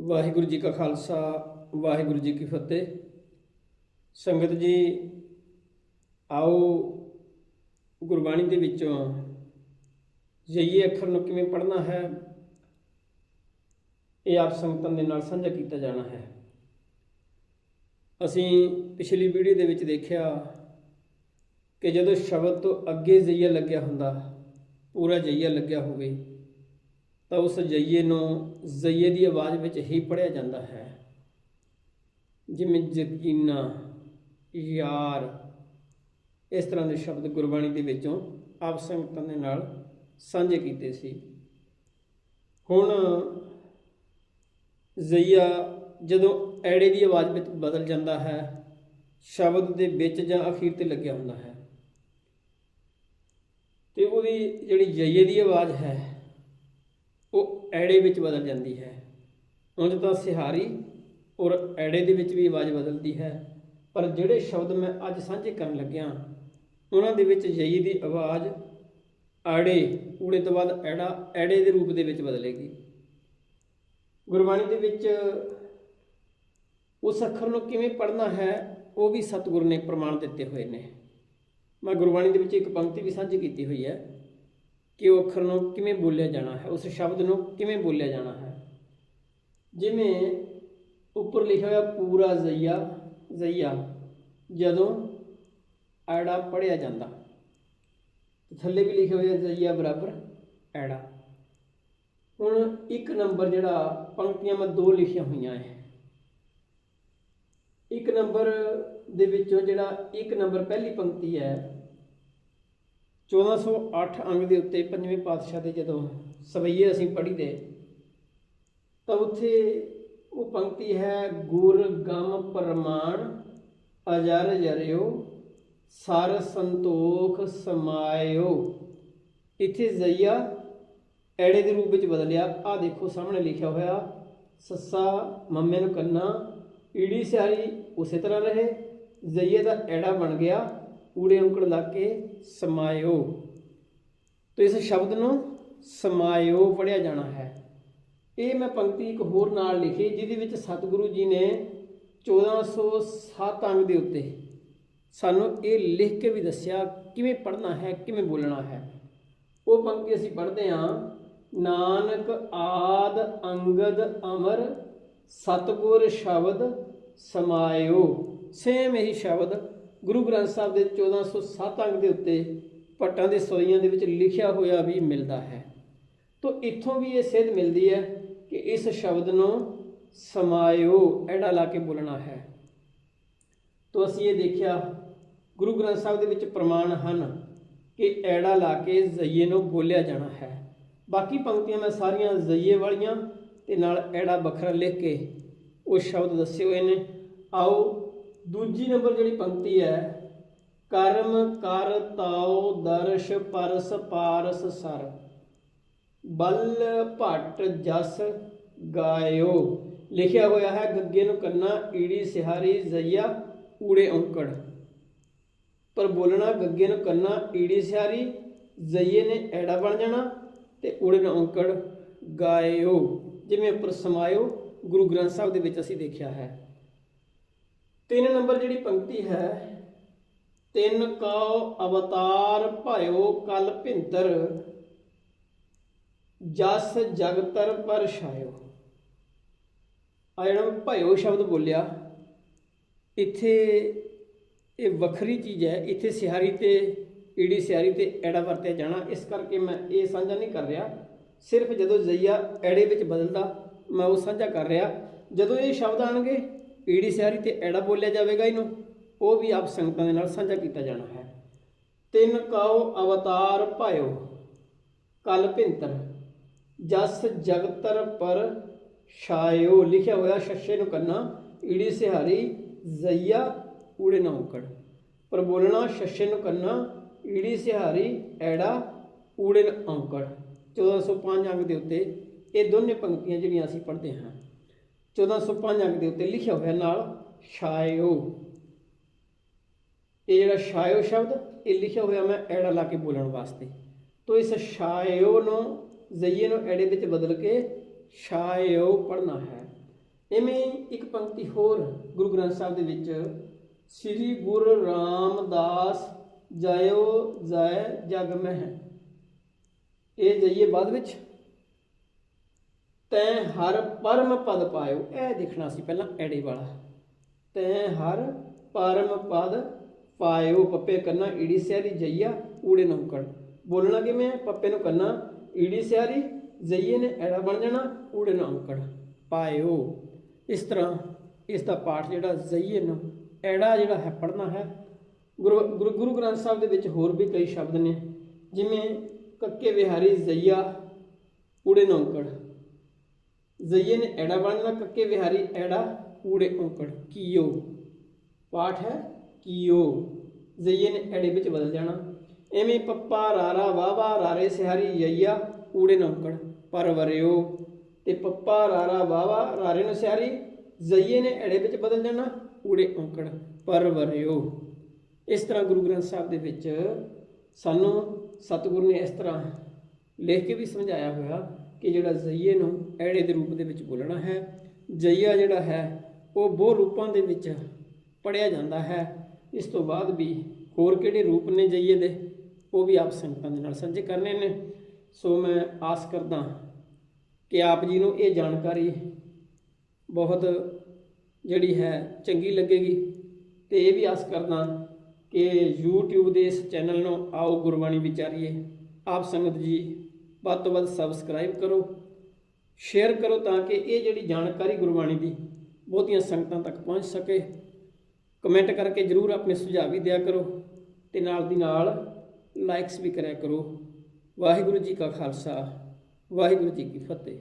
ਵਾਹਿਗੁਰੂ ਜੀ ਕਾ ਖਾਲਸਾ, ਵਾਹਿਗੁਰੂ ਜੀ ਕੀ ਫਤਿਹ। ਸੰਗਤ ਜੀ, ਆਓ ਗੁਰਬਾਣੀ ਦੇ ਵਿੱਚੋਂ ਜਈਏ ਅੱਖਰ ਨੂੰ ਕਿਵੇਂ ਪੜ੍ਹਨਾ ਹੈ, ਇਹ ਆਪ ਸੰਗਤਾਂ ਦੇ ਨਾਲ ਸਾਂਝਾ ਕੀਤਾ ਜਾਣਾ ਹੈ। ਅਸੀਂ ਪਿਛਲੀ ਵੀਡੀਓ ਦੇ ਵਿੱਚ ਦੇਖਿਆ ਕਿ ਜਦੋਂ ਸ਼ਬਦ ਤੋਂ ਅੱਗੇ ਜਈਆ ਲੱਗਿਆ ਹੁੰਦਾ, ਪੂਰਾ ਜਈਆ ਲੱਗਿਆ ਹੋਵੇ ਤਾਂ ਉਸ ਜਈਏ ਨੂੰ ਜਈਏ ਦੀ ਆਵਾਜ਼ ਵਿੱਚ ਹੀ ਪੜਿਆ ਜਾਂਦਾ ਹੈ। ਜਿਵੇਂ ਯਕੀਨਾ, ਯਾਰ, ਇਸ ਤਰ੍ਹਾਂ ਦੇ ਸ਼ਬਦ ਗੁਰਬਾਣੀ ਦੇ ਵਿੱਚੋਂ ਆਪ ਸੰਗਤਾਂ ਦੇ ਨਾਲ ਸਾਂਝੇ ਕੀਤੇ ਸੀ। ਹੁਣ ਜ਼ਈਆ ਜਦੋਂ ਐੜੇ ਦੀ ਆਵਾਜ਼ ਵਿੱਚ ਬਦਲ ਜਾਂਦਾ ਹੈ, ਸ਼ਬਦ ਦੇ ਵਿੱਚ ਜਾਂ ਅਖੀਰ ਤੇ ਲੱਗਿਆ ਹੁੰਦਾ ਹੈ। ਤੇ ਉਹਦੀ ਜਿਹੜੀ ਜਈਏ ਦੀ ਆਵਾਜ਼ ਹੈ ਉਹ ਐੜੇ ਵਿੱਚ ਬਦਲ ਜਾਂਦੀ ਹੈ। ਉਂਝ ਤਾਂ ਸਿਹਾਰੀ ਔਰ ਐੜੇ ਦੇ ਵਿੱਚ ਵੀ ਆਵਾਜ਼ ਬਦਲਦੀ ਹੈ। ਪਰ ਜਿਹੜੇ ਸ਼ਬਦ ਮੈਂ ਅੱਜ ਸਾਂਝੇ ਕਰਨ ਲੱਗਿਆ, ਉਹਨਾਂ ਦੇ ਵਿੱਚ ਜਈ ਦੀ ਆਵਾਜ਼ ਆੜੇ, ਊੜੇ ਤੋਂ ਬਾਅਦ ਐੜਾ, ਐੜੇ ਦੇ ਰੂਪ ਦੇ ਵਿੱਚ ਬਦਲੇਗੀ। ਗੁਰਬਾਣੀ ਦੇ ਵਿੱਚ ਉਸ ਅੱਖਰ ਨੂੰ ਕਿਵੇਂ ਪੜ੍ਹਨਾ ਹੈ, ਉਹ ਵੀ ਸਤਿਗੁਰ ਨੇ ਪ੍ਰਮਾਣ ਦਿੱਤੇ ਹੋਏ ਨੇ। ਮੈਂ ਗੁਰਬਾਣੀ ਦੇ ਵਿੱਚ ਇੱਕ ਪੰਕਤੀ ਵੀ ਸਾਂਝੀ ਕੀਤੀ ਹੋਈ ਹੈ। ਕਿ ਉਹ ਅੱਖਰ ਨੂੰ ਕਿਵੇਂ ਬੋਲਿਆ ਜਾਣਾ ਹੈ, ਉਸ ਸ਼ਬਦ ਨੂੰ ਕਿਵੇਂ ਬੋਲਿਆ ਜਾਣਾ ਹੈ। ਜਿਵੇਂ ਉੱਪਰ ਲਿਖਿਆ ਹੋਇਆ ਪੂਰਾ ਜ਼ਈਆ ਜ਼ਈਆ, ਜਦੋਂ ਐੜਾ ਪੜਿਆ ਜਾਂਦਾ। ਥੱਲੇ ਵੀ ਲਿਖਿਆ ਹੋਇਆ ਜ਼ਈਆ ਬਰਾਬਰ, ਐੜਾ। ਹੁਣ ਇੱਕ ਨੰਬਰ ਜਿਹੜਾ, ਪੰਕਤੀਆਂ ਮੈਂ ਦੋ ਲਿਖੀਆਂ ਹੋਈਆਂ ਹੈ ਇੱਕ ਨੰਬਰ ਦੇ ਵਿੱਚੋਂ ਜਿਹੜਾ ਇੱਕ ਨੰਬਰ ਪਹਿਲੀ ਪੰਕਤੀ ਹੈ 1408 ਅੰਗ ਦੇ ਉੱਤੇ ਪੰਜਵੇਂ ਪਾਤਸ਼ਾਹ ਦੇ ਜਦੋਂ ਸਵਈਏ ਅਸੀਂ ਪੜ੍ਹੀ ਦੇ ਤਾਂ ਉੱਥੇ ਉਹ ਪੰਕਤੀ ਹੈ, ਗੁਰ ਗਮ ਪਰਮਾਨ ਅਜਰ ਜਰਿਓ, ਸਰ ਸੰਤੋਖ ਸਮਾਇਓ। ਇੱਥੇ ਜ਼ਈਆ ਐੜੇ ਦੇ ਰੂਪ ਵਿੱਚ ਬਦਲਿਆ ਆ ਦੇਖੋ ਸਾਹਮਣੇ ਲਿਖਿਆ ਹੋਇਆ, ਸੱਸਾ ਮੰਮੇ ਨੂੰ ਕੰਨਾ, ਈੜੀ ਸਿਆਰੀ ਉਸੇ ਤਰ੍ਹਾਂ ਰਹੇ, ਜ਼ਈਏ ਦਾ ਐੜਾ ਬਣ ਗਿਆ ਊੜੇ ਅੰਕੜ ਲਾ ਕੇ ਸਮਾਇਓ। ਤੋ ਇਸ ਸ਼ਬਦ ਨੂੰ ਸਮਾਇਓ ਪੜਿਆ ਜਾਣਾ ਹੈ। ਇਹ ਮੈਂ ਪੰਕਤੀ ਇੱਕ ਹੋਰ ਨਾਲ ਲਿਖੀ, ਜਿਹਦੇ ਵਿੱਚ ਸਤਿਗੁਰੂ ਜੀ ਨੇ 1407 ਅੰਗ ਦੇ ਉੱਤੇ ਸਾਨੂੰ ਇਹ ਲਿਖ ਕੇ ਵੀ ਦੱਸਿਆ ਕਿਵੇਂ ਪੜ੍ਹਨਾ ਹੈ, ਕਿਵੇਂ ਬੋਲਣਾ ਹੈ। ਉਹ ਪੰਕਤੀ ਅਸੀਂ ਪੜ੍ਹਦੇ ਹਾਂ, ਨਾਨਕ ਆਦ ਅੰਗਦ ਅਮਰ ਸਤਗੁਰ ਸ਼ਬਦ ਸਮਾਇਓ। ਸੇਮ ਇਹੀ ਸ਼ਬਦ ਗੁਰੂ ਗ੍ਰੰਥ ਸਾਹਿਬ ਦੇ 1407 ਅੰਗ ਦੇ ਉੱਤੇ ਭੱਟਾਂ ਦੇ ਸੋਈਆਂ ਦੇ ਵਿੱਚ ਲਿਖਿਆ ਹੋਇਆ ਵੀ ਮਿਲਦਾ ਹੈ। ਤੋਂ ਇੱਥੋਂ ਵੀ ਇਹ ਸਿੱਧ ਮਿਲਦੀ ਹੈ ਕਿ ਇਸ ਸ਼ਬਦ ਨੂੰ ਸਮਾਇਓ ਐੜਾ ਲਾ ਕੇ ਬੋਲਣਾ ਹੈ। ਤੋਂ ਅਸੀਂ ਇਹ ਦੇਖਿਆ, ਗੁਰੂ ਗ੍ਰੰਥ ਸਾਹਿਬ ਦੇ ਵਿੱਚ ਪ੍ਰਮਾਣ ਹਨ ਕਿ ਐੜਾ ਲਾ ਕੇ ਜ਼ਈਏ ਨੂੰ ਬੋਲਿਆ ਜਾਣਾ ਹੈ। ਬਾਕੀ ਪੰਕਤੀਆਂ ਮੈਂ ਸਾਰੀਆਂ ਜ਼ਈਏ ਵਾਲੀਆਂ ਤੇ ਨਾਲ ਐੜਾ ਵੱਖਰਾ ਲਿਖ ਕੇ ਉਹ ਸ਼ਬਦ ਦੱਸੇ ਹੋਏ ਨੇ ਆਓ ਦੂਜੀ ਨੰਬਰ ਜਿਹੜੀ ਪੰਕਤੀ ਹੈ, ਕਰਮ ਕਰ ਤਾਉ ਦਰਸ਼ ਪਰਸ ਪਾਰਸ ਸਰ, ਬਲ ਭਟ ਜਸ ਗਾਇਓ। ਲਿਖਿਆ ਹੋਇਆ ਹੈ, ਗੱਗੇ ਨੂੰ ਕੰਨਾ, ਈੜੀ ਸਿਹਾਰੀ, ਜ਼ਈਆ, ਊੜੇ ਔਂਕੜ। ਪਰ ਬੋਲਣਾ, ਗੱਗੇ ਨੂੰ ਕੰਨਾ, ਈੜੀ ਸਿਹਾਰੀ, ਜ਼ਈਏ ਨੇ ਐੜਾ ਬਣ ਜਾਣਾ ਤੇ ਊੜੇ ਨੂੰ ਔਂਕੜ ਗਾਇਓ। ਜਿਵੇਂ ਉੱਪਰ ਸਮਾਇਓ, ਗੁਰੂ ਗ੍ਰੰਥ ਸਾਹਿਬ ਦੇ ਵਿੱਚ ਅਸੀਂ ਦੇਖਿਆ ਹੈ। ਤਿੰਨ ਨੰਬਰ ਜਿਹੜੀ ਪੰਕਤੀ ਹੈ, ਤਿੰਨ ਕਉ ਅਵਤਾਰ ਭਇਓ ਕਲ ਭਿੰਤਰ, ਜਸ ਜਗਤਰ ਪਰਛਾਇਓ ਆ ਜਿਹੜਾ ਭਇਓ ਸ਼ਬਦ ਬੋਲਿਆ, ਇੱਥੇ ਇਹ ਵੱਖਰੀ ਚੀਜ਼ ਹੈ, ਇੱਥੇ ਸਿਹਾਰੀ ਤੇ ਈੜੀ ਸਿਹਾਰੀ ਤੇ ਐੜਾ ਵਰਤਿਆ ਜਾਣਾ, ਇਸ ਕਰਕੇ ਮੈਂ ਇਹ ਸਾਂਝਾ ਨਹੀਂ ਕਰ ਰਿਹਾ। ਸਿਰਫ ਜਦੋਂ ਜ਼ਈਆ ਐੜੇ ਵਿੱਚ ਬਦਲਦਾ, ਮੈਂ ਉਹ ਸਾਂਝਾ ਕਰ ਰਿਹਾ। ਜਦੋਂ ਇਹ ਸ਼ਬਦ ਆਣਗੇ ਈੜੀ ਸਿਆਰੀ ਤੇ ਐੜਾ ਬੋਲਿਆ ਜਾਵੇਗਾ ਇਹਨੂੰ, ਉਹ ਵੀ ਆਪ ਸੰਗਤਾਂ ਦੇ ਨਾਲ ਸਾਂਝਾ ਕੀਤਾ ਜਾਣਾ ਹੈ। ਤਿੰਨ ਕਉ ਅਵਤਾਰ ਭਇਓ, ਕਲ ਭਿੰਤਰ, ਜਸ ਜਗਤਰ ਪਰ ਛਾਇਓ, ਲਿਖਿਆ ਹੋਇਆ ਛੱਛੇ ਨੂੰ ਕੰਨਾ, ਈੜੀ ਸਿਹਾਰੀ, ਜ਼ਈਆ ਊੜੇ ਨਾ ਔਂਕੜ ਪਰ ਬੋਲਣਾ ਛੱਛੇ ਨੂੰ ਕੰਨਾ, ਈੜੀ ਸਿਹਾਰੀ, ਐੜਾ ਊੜੇ ਨਾ ਔਂਕੜ। 1405 ਅੰਗ ਦੇ ਉੱਤੇ ਇਹ ਦੋਨੇ ਪੰਕਤੀਆਂ ਜਿਹੜੀਆਂ ਅਸੀਂ ਪੜ੍ਹਦੇ ਹਾਂ। 1405 ਅੰਕ ਦੇ ਉੱਤੇ ਲਿਖਿਆ ਹੋਇਆ ਨਾਲ ਛਾਇਓ। ਇਹ ਜਿਹੜਾ ਛਾਇਓ ਸ਼ਬਦ, ਇਹ ਲਿਖਿਆ ਹੋਇਆ ਮੈਂ ਐੜਾ ਲਾ ਕੇ ਬੋਲਣ ਵਾਸਤੇ। ਤੋ ਇਸ ਛਾਇਓ ਨੂੰ, ਜ਼ਈਏ ਨੂੰ ਐੜੇ ਵਿੱਚ ਬਦਲ ਕੇ ਛਾਇਓ ਪੜਨਾ ਹੈ। ਇਵੇਂ ਇੱਕ ਪੰਕਤੀ ਹੋਰ ਗੁਰੂ ਗ੍ਰੰਥ ਸਾਹਿਬ ਦੇ ਵਿੱਚ ਸ੍ਰੀ ਗੁਰੂ ਰਾਮਦਾਸ ਜਯੋ ਜੈ ਜਗ ਮਹਿ ਇਹ ਜਈਏ ਬਾਅਦ ਵਿੱਚ ਤੈਂ ਹਰ ਪਰਮ ਪਦ ਪਾਇਓ। ਇਹ ਦੇਖਣਾ ਸੀ ਪਹਿਲਾਂ ਐੜੇ ਵਾਲਾ। ਤੈਂ ਹਰ ਪਰਮ ਪਦ ਪਾਇਓ। ਪੱਪੇ ਕੰਨਾ ਈੜੀ ਸਿਆਰੀ ਜਈਆ, ਊੜੇ ਨੌਕੜ ਬੋਲਣਾ ਕਿਵੇਂ ਹੈ? ਪੱਪੇ ਨੂੰ ਕੰਨਾ ਈੜੀ ਸਿਆਰੀ, ਜਈਏ ਨੇ ਐੜਾ ਬਣ ਜਾਣਾ, ਊੜੇ ਨੌਕੜ ਪਾਇਓ। ਇਸ ਤਰ੍ਹਾਂ ਇਸ ਦਾ ਪਾਠ ਜਿਹੜਾ ਜਈਏ ਨੂੰ, ਐੜਾ ਜਿਹੜਾ ਹੈ ਪੜਨਾ ਹੈ। ਗੁਰੂ ਗੁਰੂ ਗੁਰੂ ਗ੍ਰੰਥ ਸਾਹਿਬ ਦੇ ਵਿੱਚ ਹੋਰ ਵੀ ਕਈ ਸ਼ਬਦ ਨੇ। ਜਿਵੇਂ, ਕੱਕੇ ਵਿਹਾਰੀ ਜਈਆ, ਊੜੇ ਨੌਕੜ ਜ਼ਈਏ ਨੇ ਐੜਾ ਬਣ ਜਾਣਾ, ਕੱਕੇ ਵਿਹਾਰੀ ਐੜਾ ਊੜੇ ਔਂਕੜ ਕੀਓ। ਪਾਠ ਹੈ ਕੀਓ। ਜ਼ਈਏ ਨੇ ਐੜੇ ਵਿੱਚ ਬਦਲ ਜਾਣਾ। ਐਵੇਂ ਪੱਪਾ ਰਾਰਾ ਵਾਵਾ ਰਾਰੇ ਸਿਹਾਰੀ ਯਈਆ ਊੜੇ ਨੌਕੜ ਪਰਵਰਿਓ ਤੇ ਪੱਪਾ ਰਾਰਾ ਵਾਵਾ ਰਾਰੇ ਨੂੰ ਸਿਹਾਰੀ, ਜ਼ਈਏ ਨੇ ਐੜੇ ਵਿੱਚ ਬਦਲ ਜਾਣਾ ਊੜੇ ਔਂਕੜ ਪਰਵਰਿਓ ਇਸ ਤਰ੍ਹਾਂ ਗੁਰੂ ਗ੍ਰੰਥ ਸਾਹਿਬ ਦੇ ਵਿੱਚ ਸਾਨੂੰ ਸਤਿਗੁਰੂ ਨੇ ਇਸ ਤਰ੍ਹਾਂ ਲਿਖ ਕੇ ਵੀ ਸਮਝਾਇਆ ਹੋਇਆ ਕਿ ਜਿਹੜਾ ਜ਼ਈਏ ਨੂੰ ਐੜੇ ਦੇ ਰੂਪ ਦੇ ਵਿੱਚ ਬੋਲਣਾ ਹੈ, ਜਈਆ ਜਿਹੜਾ ਹੈ, ਉਹ ਬਹੁ ਰੂਪਾਂ ਦੇ ਵਿੱਚ ਪੜਿਆ ਜਾਂਦਾ ਹੈ। ਇਸ ਤੋਂ ਬਾਅਦ ਵੀ ਹੋਰ ਕਿਹੜੇ ਰੂਪ ਨੇ ਜਈਏ ਦੇ? ਉਹ ਵੀ ਆਪ ਸੰਗਤਾਂ ਦੇ ਨਾਲ ਸਾਂਝੇ ਕਰਨੇ ਨੇ। ਸੋ ਮੈਂ ਆਸ ਕਰਦਾ ਕਿ ਆਪ ਜੀ ਨੂੰ ਇਹ ਜਾਣਕਾਰੀ ਬਹੁਤ ਜਿਹੜੀ ਹੈ ਚੰਗੀ ਲੱਗੇਗੀ ਤੇ ਇਹ ਵੀ ਆਸ ਕਰਦਾ ਕਿ YouTube ਦੇ ਇਸ ਚੈਨਲ ਨੂੰ ਆਓ ਗੁਰਬਾਣੀ ਵਿਚਾਰੀਏ। ਆਪ ਸੰਗਤ ਜੀ ਵੱਧ ਤੋਂ ਵੱਧ ਸਬਸਕ੍ਰਾਈਬ ਕਰੋ ਸ਼ੇਅਰ ਕਰੋ ਤਾਂ ਕਿ ਇਹ ਜਿਹੜੀ ਜਾਣਕਾਰੀ ਗੁਰਬਾਣੀ ਦੀ ਬਹੁਤੀਆਂ ਸੰਗਤਾਂ ਤੱਕ ਪਹੁੰਚ ਸਕੇ। ਕਮੈਂਟ ਕਰਕੇ ਜਰੂਰ ਆਪਣੇ ਸੁਝਾਅ ਵੀ ਦਿਆ ਕਰੋ ਤੇ ਨਾਲ ਦੀ ਨਾਲ ਲਾਈਕਸ ਵੀ ਕਰਿਆ ਕਰੋ। ਵਾਹਿਗੁਰੂ ਜੀ ਕਾ ਖਾਲਸਾ, ਵਾਹਿਗੁਰੂ ਜੀ ਕੀ ਫਤਿਹ।